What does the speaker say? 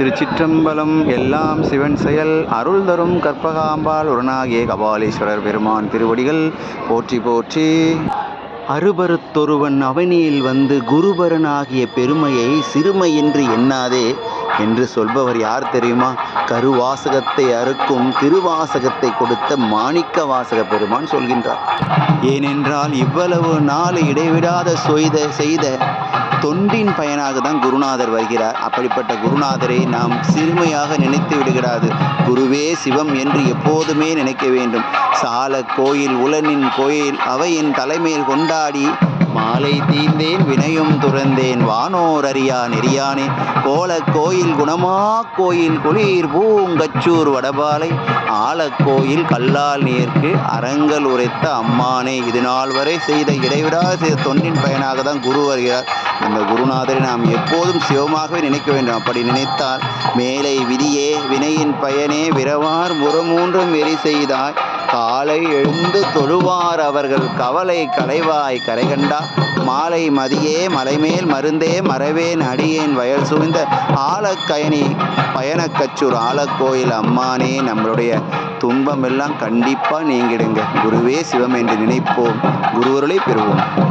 திருச்சிற்றம்பலம் எல்லாம் சிவன் செயல் அருள் தரும் கற்பகாம்பாள் உரணாகிய கபாலீஸ்வரர் பெருமான் திருவடிகள். போற்றி போற்றி. அருபருத்தொருவன் அவனியில் வந்து குருபரனாகிய பெருமையை சிறுமை என்று எண்ணாதே என்று சொல்பவர் யார் தெரியுமா? கருவாசகத்தை அறுக்கும் திருவாசகத்தை கொடுத்த மாணிக்க வாசக பெருமான் சொல்கின்றார். ஏனென்றால் இவ்வளவு நாள் இடைவிடாத சொய்த செய்த தொண்டின் பயனாக தான் குருநாதர் வருகிறார். அப்படிப்பட்ட குருநாதரை நாம் சிறுமையாக நினைத்து விடுகிறாது. குருவே சிவம் என்று எப்போதுமே நினைக்க வேண்டும். சால கோயில் உலனின் கோயில் அவையின் தலைமையில் கொண்டாடி மாலை தீந்தேன் வினையும் துறந்தேன் வானோர் அறியா நெறியானே. கோல கோயில் குணமா? கோயில் குளிர் பூங்கச்சூர் வடபாலை. ஆலக்கோயில் கல்லால் நீர்க்கு அரங்கல் உரைத்த அம்மானே. இது நாள் வரை செய்த இடைவிடா தொண்டின் பயனாக தான் குரு வருகிறார். அந்த குருநாதரை நாம் எப்போதும் சிவமாகவே நினைக்க வேண்டும். அப்படி நினைத்தால் மேலை விதியே வினையின் பயனே விரவார் முறமூன்றும் வெறி செய்தாய். காலை எழுந்து தொழுவார் அவர்கள். கவலை களைவாய் கரைகண்டா. மாலை மதியே மலைமேல் மருந்தே மறவேன் அடியேன் வயல் சூழ்ந்த ஆலக்கயனி பயணக்கச்சூர் ஆலக்கோயில் அம்மானே நம்மளுடைய துன்பமெல்லாம் கண்டிப்பாக நீங்கிடுங்க. குருவே சிவம் என்று நினைப்போம். குருவருளை பெறுவோம்.